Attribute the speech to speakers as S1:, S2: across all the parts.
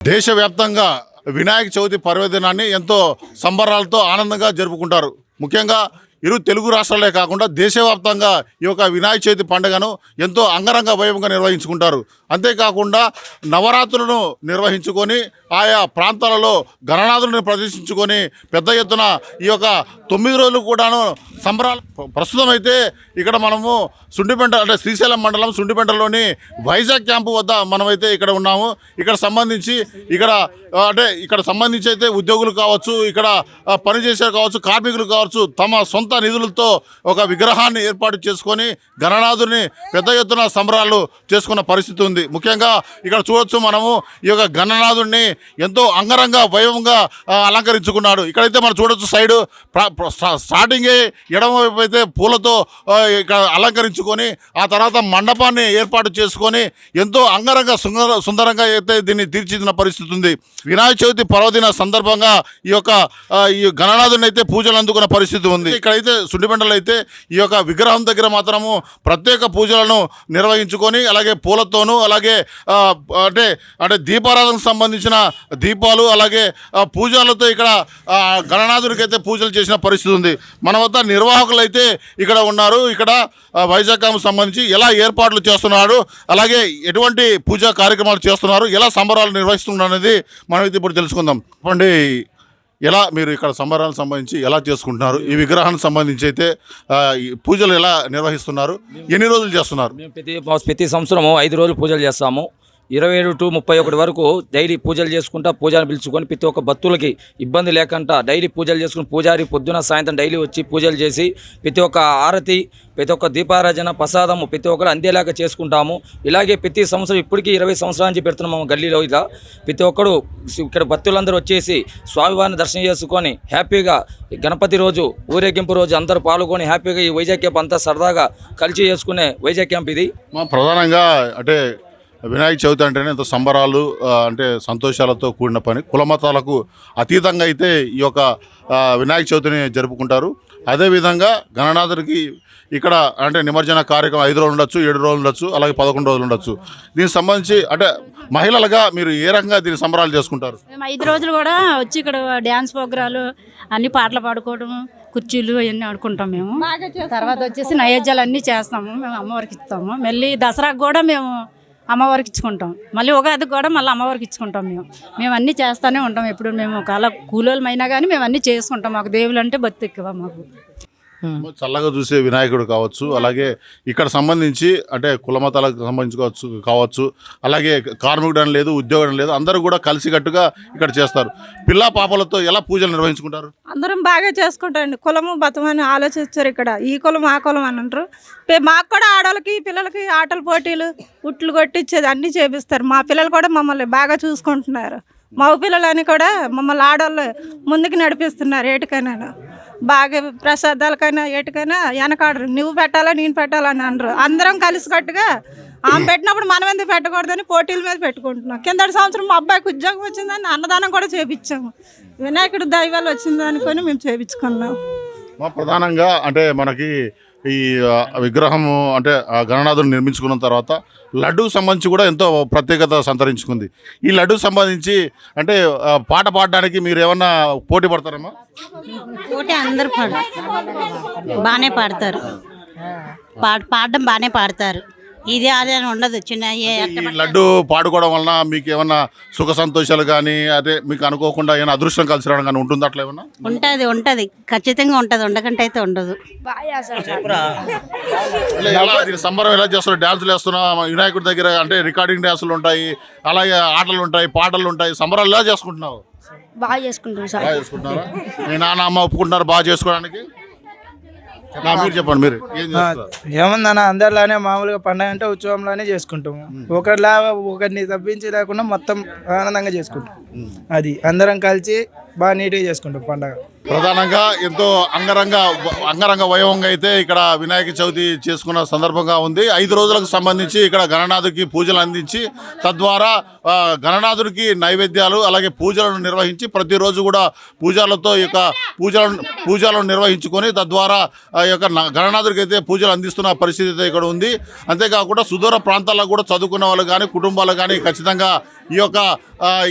S1: దేశవ్యాప్తంగా వినాయక చవితి పర్వదినాన్ని ఎంతో సంబరాలతో ఆనందంగా జరుపుకుంటారు. ముఖ్యంగా ఇరు తెలుగు రాష్ట్రాలే కాకుండా దేశవ్యాప్తంగా ఈ యొక్క వినాయక చవితి పండుగను ఎంతో అంగరంగ వైభవంగా నిర్వహించుకుంటారు. అంతేకాకుండా నవరాత్రులను నిర్వహించుకొని ఆయా ప్రాంతాలలో గణనాథులను ప్రదర్శించుకొని పెద్ద ఎత్తున ఈ యొక్క తొమ్మిది రోజులు కూడాను సంబరాలు ప్రస్తుతం అయితే ఇక్కడ మనము సుండిపెంట అంటే శ్రీశైలం మండలం సుండిపెంటలోని వైజాగ్ క్యాంపు వద్ద మనమైతే ఇక్కడ ఉన్నాము. ఇక్కడ సంబంధించి ఇక్కడ అంటే ఇక్కడ సంబంధించి అయితే ఉద్యోగులు కావచ్చు ఇక్కడ పనిచేసే కావచ్చు కార్మికులు కావచ్చు తమ సొంత నిధులతో ఒక విగ్రహాన్ని ఏర్పాటు చేసుకొని గణనాథుని పెద్ద ఎత్తున సంబరాలు చేసుకున్న పరిస్థితి ఉంది. ముఖ్యంగా ఇక్కడ చూడొచ్చు మనము ఈ యొక్క గణనాథుడిని ఎంతో అంగరంగ వైభవంగా అలంకరించుకున్నాడు. ఇక్కడైతే మనం చూడొచ్చు సైడు స్టార్టింగ్ స్టార్టింగే ఎడమ అయితే పూలతో ఇక్కడ అలంకరించుకొని ఆ తర్వాత మండపాన్ని ఏర్పాటు చేసుకొని ఎంతో అంగరంగ సుందర సుందరంగా అయితే దీన్ని తీర్చిదిన పరిస్థితి ఉంది. వినాయక చవితి పర్వదిన సందర్భంగా ఈ యొక్క ఈ గణనాథుని అయితే పూజలు అందుకున్న పరిస్థితి ఉంది. ఇక్కడ అయితే సుండిబండలు అయితే ఈ యొక్క విగ్రహం దగ్గర మాత్రము ప్రత్యేక పూజలను నిర్వహించుకొని అలాగే పూలతోనూ అలాగే అంటే అంటే దీపారాధనకు సంబంధించిన దీపాలు అలాగే పూజలతో ఇక్కడ గణనాథుడికి అయితే పూజలు చేసిన పరిస్థితి ఉంది. మన వద్ద నిర్వాహకులు అయితే ఇక్కడ ఉన్నారు. ఇక్కడ ఆ, వైజాగ్ సంబంధించి ఎలా ఏర్పాట్లు చేస్తున్నారు అలాగే ఎటువంటి పూజా కార్యక్రమాలు చేస్తున్నారు ఎలా సంబరాలు నిర్వహిస్తున్నారు అనేది మనం అయితే ఇప్పుడు తెలుసుకుందాం. చెప్పండి. ఎలా మీరు ఇక్కడ సంబరాలకు సంబంధించి ఎలా చేసుకుంటున్నారు? ఈ విగ్రహానికి సంబంధించి అయితే పూజలు ఎలా నిర్వహిస్తున్నారు? ఎన్ని రోజులు చేస్తున్నారు?
S2: మేము ప్రతి ప్రతి సంవత్సరము ఐదు రోజులు పూజలు చేస్తాము. ఇరవై ఏడు టు ముప్పై ఒకటి వరకు డైలీ పూజలు చేసుకుంటా పూజను పిలుచుకొని ప్రతి ఒక్క భక్తులకి ఇబ్బంది లేకుండా డైలీ పూజలు చేసుకుని పూజారి పొద్దున సాయంత్రం డైలీ వచ్చి పూజలు చేసి ప్రతి ఒక్క ఆరతి ప్రతి ఒక్క దీపారాజన ప్రసాదము ప్రతి ఒక్కరు అందేలాగా చేసుకుంటాము. ఇలాగే ప్రతి సంవత్సరం ఇప్పటికీ ఇరవై సంవత్సరాల నుంచి పెడుతున్నాము గల్లీలో ఇలా. ప్రతి ఒక్కడు ఇక్కడ భక్తులందరూ వచ్చేసి స్వామివారిని దర్శనం చేసుకొని హ్యాపీగా గణపతి రోజు ఊరేగింపు రోజు అందరూ పాల్గొని హ్యాపీగా ఈ వైజాగ్ క్యాంప్ అంతా సరదాగా కలిసి చేసుకునే వైజాగ్ క్యాంప్ ఇది.
S1: ప్రధానంగా అంటే వినాయక చవితి అంటేనే ఎంతో సంబరాలు అంటే సంతోషాలతో కూడిన పని. కులమతాలకు అతీతంగా అయితే ఈ యొక్క వినాయక చవితిని జరుపుకుంటారు. అదేవిధంగా గణనాథుడికి ఇక్కడ అంటే నిమజ్జన కార్యక్రమం ఐదు రోజులు ఉండొచ్చు ఏడు రోజులు ఉండొచ్చు అలాగే పదకొండు రోజులు ఉండొచ్చు. దీనికి సంబంధించి అంటే మహిళలుగా మీరు ఏ రకంగా దీని సంబరాలు చేసుకుంటారు?
S3: మేము ఐదు రోజులు కూడా వచ్చి ఇక్కడ డ్యాన్స్ ప్రోగ్రాలు అన్ని పాటలు పాడుకోవడం కుర్చీలు అవన్నీ ఆడుకుంటాం మేము. తర్వాత వచ్చేసి నైవేద్యాలు అన్నీ చేస్తాము మేము అమ్మవారికి ఇస్తాము. మళ్ళీ దసరాకు కూడా మేము అమ్మవారికి ఇచ్చుకుంటాం మళ్ళీ ఉగాదికి కూడా మళ్ళీ అమ్మవారికి ఇచ్చుకుంటాం మేము. మేము అన్నీ చేస్తూనే ఉంటాం. ఎప్పుడు మేము ఒకవేళ కూలోళ్ళమైనా కానీ మేము అన్నీ చేసుకుంటాం. మాకు దేవులు అంటే భక్తి ఎక్కువ మాకు.
S1: చల్లగా చూసే వినాయకుడు కావచ్చు అలాగే ఇక్కడ సంబంధించి అంటే కులమతాలకు సంబంధించి కావచ్చు అలాగే కార్మికుడు అని లేదు ఉద్యోగం లేదు అందరూ కూడా కలిసికట్టుగా ఇక్కడ చేస్తారు. పిల్ల పాపలతో ఎలా పూజలు నిర్వహించుకుంటారు?
S4: అందరం బాగా చేసుకుంటారండి. కులము బతం అని ఆలోచించారు ఇక్కడ. ఈ కులం ఆ కులం అని అంటారు. మాకు కూడా ఆడవాళ్ళకి పిల్లలకి ఆటల పోటీలు ఉట్లు కొట్టించేది అన్నీ చేపిస్తారు. మా పిల్లలు కూడా మమ్మల్ని బాగా చూసుకుంటున్నారు. మగ పిల్లలని కూడా మమ్మల్ని ఆడవాళ్ళు ముందుకు నడిపిస్తున్నారు ఏటికైనా బాగా ప్రసాదాలకైనా ఏటికైనా వెనకాడరు. నువ్వు పెట్టాలా నేను పెట్టాలని అనరు. అందరం కలిసికట్టుగా ఆమె పెట్టినప్పుడు మనం ఎందుకు పెట్టకూడదని పోటీల మీద పెట్టుకుంటున్నాం. కిందటి సంవత్సరం మా అబ్బాయికి ఉద్యోగం వచ్చిందని అన్నదానం కూడా చేపించాము. వినాయకుడు దైవాలు వచ్చిందనుకొని మేము చేపించుకున్నాం.
S1: ప్రధానంగా అంటే మనకి ఈ విగ్రహము అంటే గణనాథుని నిర్మించుకున్న తర్వాత లడ్డూకు సంబంధించి కూడా ఎంతో ప్రత్యేకత సంతరించుకుంది. ఈ లడ్డూకు సంబంధించి అంటే పాట పాడడానికి మీరు ఏమన్నా పోటీ పడతారమ్మా?
S5: పోటీ అందరు పాడు బాగానే పాడతారు. పాడడం బాగానే పాడతారు. ఇది అది అని ఉండదు. చిన్న ఏ
S1: ఈ లడ్డు పాడుకోవడం వలన మీకు ఏమన్నా సుఖ సంతోషాలు కానీ అదే మీకు అనుకోకుండా ఏమైనా అదృష్టం కలిసి రావడం కానీ ఉంటుంది అట్లా ఏమన్నా?
S5: ఉంటుంది ఉంటుంది. ఖచ్చితంగా ఉంటుంది. ఉండకంటే అయితే ఉండదు.
S1: ఎలా దీని సంబరం ఎలా చేస్తున్నారు డ్యాన్సులు వేస్తున్నా వినాయకుడి దగ్గర అంటే రికార్డింగ్ డ్యాన్సులు ఉంటాయి అలాగే ఆటలు ఉంటాయి పాటలు ఉంటాయి. సంబరాలు ఎలా చేసుకుంటున్నావు?
S3: బాగా చేసుకుంటాం సార్.
S1: బాగా చేసుకుంటున్నారా? మీ నాన్న అమ్మ ఒప్పుకుంటున్నారు బాగా చేసుకోవడానికి? నా మీరు చెప్పండి మీరు
S6: ఏముందన్న అందరిలానే మామూలుగా పండగ అంటే ఉత్సవంలానే చేసుకుంటాము. ఒకరిలా ఒకరిని తప్పించి లేకుండా మొత్తం ఆనందంగా చేసుకుంటాం. అది అందరం కలిసి బాగా నీట్గా చేసుకుంటాం పండగ.
S1: ప్రధానంగా ఎంతో అంగరంగ అంగరంగ వైభవంగా అయితే ఇక్కడ వినాయక చవితి చేసుకున్న సందర్భంగా ఉంది. ఐదు రోజులకు సంబంధించి ఇక్కడ గణనాథుడికి పూజలు అందించి తద్వారా గణనాథుడికి నైవేద్యాలు అలాగే పూజలను నిర్వహించి ప్రతిరోజు కూడా పూజలతో ఈ యొక్క పూజలను పూజలను నిర్వహించుకొని తద్వారా ఆ యొక్క గణనాథుడికి అయితే పూజలు అందిస్తున్న పరిస్థితి అయితే ఇక్కడ ఉంది. అంతేకాకుండా సుదూర ప్రాంతాల్లో కూడా చదువుకున్న వాళ్ళు కానీ కుటుంబాలు కానీ ఖచ్చితంగా ఈ యొక్క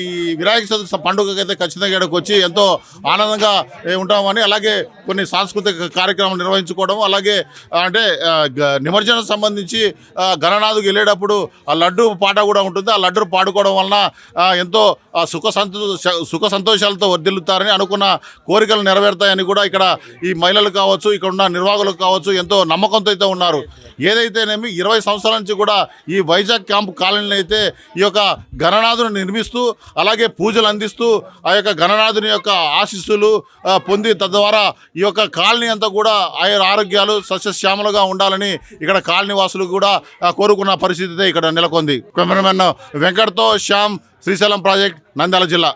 S1: ఈ వినాయక చతుర్థి పండుగకైతే ఖచ్చితంగా ఇక్కడికి వచ్చి ఎంతో ఆనందంగా ఉంటామని అలాగే కొన్ని సాంస్కృతిక కార్యక్రమాలు నిర్వహించుకోవడం అలాగే అంటే గ- నిమజ్జనం సంబంధించి ఆ, గణనాథుకి వెళ్ళేటప్పుడు ఆ లడ్డు పాట కూడా ఉంటుంది. ఆ లడ్డు పాడుకోవడం వలన ఎంతో సుఖ సంతో సుఖ సంతోషాలతో వర్దిల్లుతారని అనుకున్న కోరికలు నెరవేరుతాయని కూడా ఇక్కడ ఈ మహిళలు కావచ్చు ఇక్కడ ఉన్న నిర్వాహకులు కావచ్చు ఎంతో నమ్మకంతో అయితే ఉన్నారు. ఏదైతేనేమి ఇరవై సంవత్సరాల నుంచి కూడా ఈ వైజాగ్ క్యాంప్ కాలనీని అయితే ఈ యొక్క గణనాథుని నిర్మిస్తూ అలాగే పూజలు అందిస్తూ ఆ యొక్క గణనాథుని యొక్క ఆశీస్సులు పొంది తద్వారా ఈ ఈ యొక్క కాలనీ అంతా కూడా ఆయన ఆరోగ్యాలు సస్యశ్యామలుగా ఉండాలని ఇక్కడ కాలనీ వాసులు కూడా కోరుకున్న పరిస్థితి ఇక్కడ నెలకొంది. కెమెరామెన్ వెంకట్తో శ్యామ్ శ్రీశైలం ప్రాజెక్ట్ నంద్యాల జిల్లా.